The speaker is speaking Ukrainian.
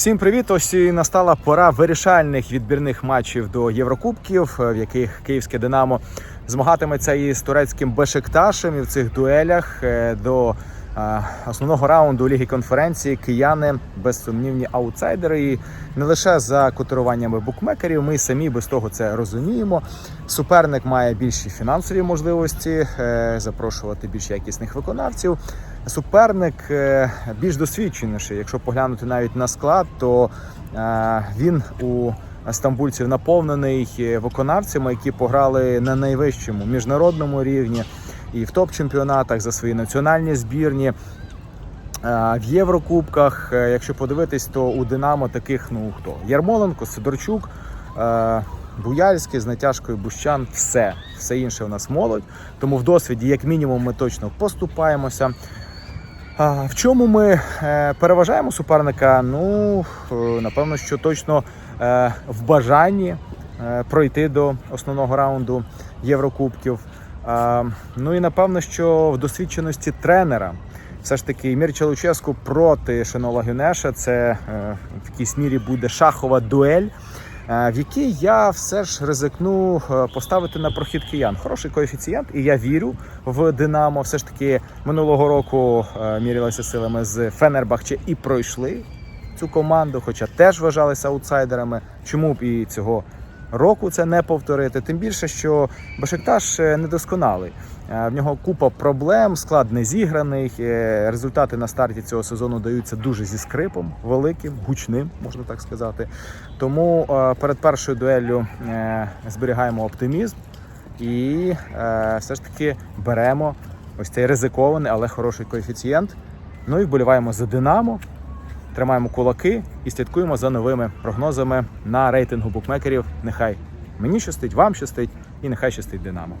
Всім привіт! Ось і настала пора вирішальних відбірних матчів до Єврокубків, в яких київське Динамо змагатиметься із турецьким Бешикташем. І в цих дуелях е, до е, основного раунду Ліги конференції кияни безсумнівні аутсайдери. І не лише за котируваннями букмекерів. Ми самі без того це розуміємо. Суперник має більші фінансові можливості е, запрошувати більш якісних виконавців. Суперник е, більш досвідченіший. Якщо поглянути навіть на склад, то е, він у стамбульців наповнений е, виконавцями, які пограли на найвищому міжнародному рівні і в топ-чемпіонатах за свої національні збірні. В Єврокубках, якщо подивитись, то у Динамо таких ну хто Ярмоленко, Сидорчук, Буяльський з натяжкою Бущан, все. Все інше у нас молодь. Тому в досвіді, як мінімум, ми точно поступаємося. В чому ми е, переважаємо суперника? Ну, е, напевно, що точно е, в бажанні пройти до основного раунду Єврокубків. Ну і напевно, що в досвідченості тренера. Все ж таки, Мір Луческу проти Шенола Гюнеша. Це в якійсь мірі буде шахова дуель, в якій я все ж ризикну е, поставити на прохід киян. Хороший коефіцієнт, і я вірю в Динамо. Все ж таки минулого року е, мірялися силами з Фенербахче і пройшли цю команду, хоча теж вважалися аутсайдерами. Чому б і цього року це не повторити? Тим більше, що Бешикташ е, недосконалий. Е, В нього купа проблем, склад не зіграний. е, Результати на старті цього сезону даються дуже зі скрипом, великим, гучним, можна так сказати. Тому перед першою дуеллю зберігаємо оптимізм і все ж таки беремо ось цей ризикований, але хороший коефіцієнт. Ну і вболіваємо за Динамо, тримаємо кулаки і слідкуємо за новими прогнозами на рейтингу букмекерів. Нехай мені щастить, вам щастить і нехай щастить Динамо.